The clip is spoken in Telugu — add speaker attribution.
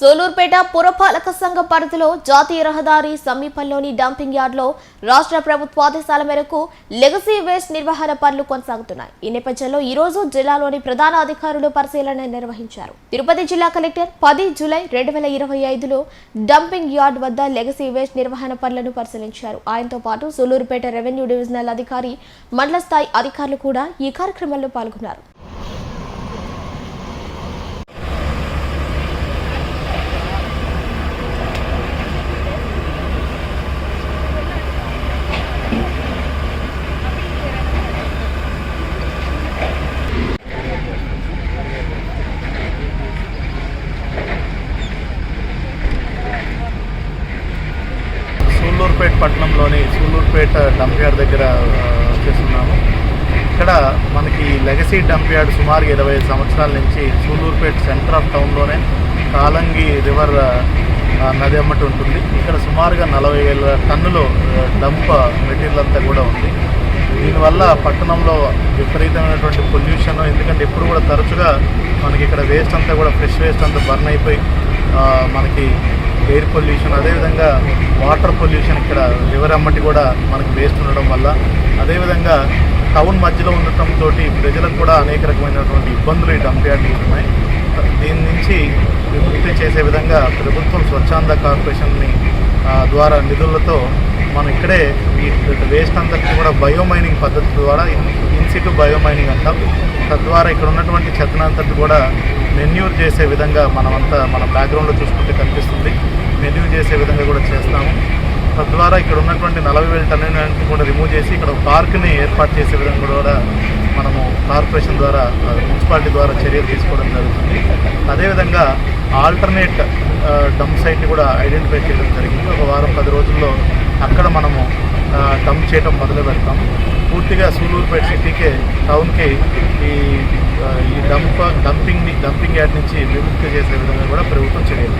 Speaker 1: సోలూర్పేట పురపాలక సంఘ పరిధిలో జాతీయ రహదారి సమీపంలోని డంపింగ్ యార్డ్లో రాష్ట్ర ప్రభుత్వ ఆదేశాల మేరకు లెగసీ వేస్ట్ నిర్వహణ పనులు కొనసాగుతున్నాయి. ఈ నేపథ్యంలో ఈ రోజు జిల్లాలోని ప్రధాన అధికారులు పరిశీలన నిర్వహించారు. తిరుపతి జిల్లా కలెక్టర్ పది జూలై రెండు వేల ఇరవై ఐదులో డంపింగ్ యార్డ్ వద్ద లెగసీ వేస్ట్ నిర్వహణ పనులను పరిశీలించారు. ఆయనతో పాటు సోలూరుపేట రెవెన్యూ డివిజనల్ అధికారి మండల స్థాయి అధికారులు కూడా ఈ కార్యక్రమంలో పాల్గొన్నారు.
Speaker 2: సూళ్ళూరుపేట పట్టణంలోని సూళ్ళూరుపేట డంప్ యార్డ్ దగ్గర వచ్చేస్తున్నాము. చేస్తున్నాము ఇక్కడ మనకి లెగసీ డంప్ యార్డ్ సుమారు ఇరవై ఐదు సంవత్సరాల నుంచి సూళ్ళూరుపేట సెంటర్ ఆఫ్ టౌన్లోనే కాలంగి రివర్ నది అమ్మటి ఉంటుంది. ఇక్కడ సుమారుగా నలభై వేల టన్నులు డంప్ మెటీరియల్ అంతా కూడా ఉంది. దీనివల్ల పట్టణంలో విపరీతమైనటువంటి పొల్యూషన్ ఎందుకంటే ఎప్పుడు కూడా తరచుగా మనకి ఇక్కడ వేస్ట్ అంతా కూడా ఫ్రెష్ వేస్ట్ అంతా బర్న్ అయిపోయి మనకి ఎయిర్ పొల్యూషన్ అదేవిధంగా వాటర్ పొల్యూషన్ ఇక్కడ రివర్ అమ్మటి కూడా మనకు వేస్ట్ ఉండడం వల్ల. అదేవిధంగా టౌన్ మధ్యలో ఉండటంతో ప్రజలకు కూడా అనేక రకమైనటువంటి ఇబ్బందులు ఈ డంప్ యార్డ్ ఉన్నాయి దీని నుంచి విముక్తి చేసే విధంగా ప్రభుత్వం స్వచ్ఛంద కార్పొరేషన్ని ద్వారా నిధులతో మనం ఇక్కడే ఈ వేస్ట్ అంతటి కూడా బయోమైనింగ్ పద్ధతి ద్వారా ఇన్సిటు బయోమైనింగ్ అంటాం. తద్వారా ఇక్కడ ఉన్నటువంటి చెత్తనంతటి కూడా మెన్యూర్ చేసే విధంగా మనమంతా మన బ్యాక్గ్రౌండ్లో చూసుకుంటే కనిపిస్తుంది. మెన్యూర్ చేసే విధంగా కూడా చేస్తాము. తద్వారా ఇక్కడ ఉన్నటువంటి నలభై వేల టన్నులను కూడా రిమూవ్ చేసి ఇక్కడ పార్క్ని ఏర్పాటు చేసే విధంగా కూడా మనము కార్పొరేషన్ ద్వారా మున్సిపాలిటీ ద్వారా చర్యలు తీసుకోవడం జరుగుతుంది. అదేవిధంగా ఆల్టర్నేట్ డంప్ సైట్ని కూడా ఐడెంటిఫై చేయడం జరిగింది. ఒక వారం పది రోజుల్లో అక్కడ మనము డంప్ చేయడం మొదలు పెడతాము పూర్తిగా సూలూరుపేట సిటీకే టౌన్కి ఈ ఈ డంప్ డంపింగ్ని డంపింగ్ యార్డ్ నుంచి విముక్తి చేసే విధంగా కూడా ప్రభుత్వం చర్యలు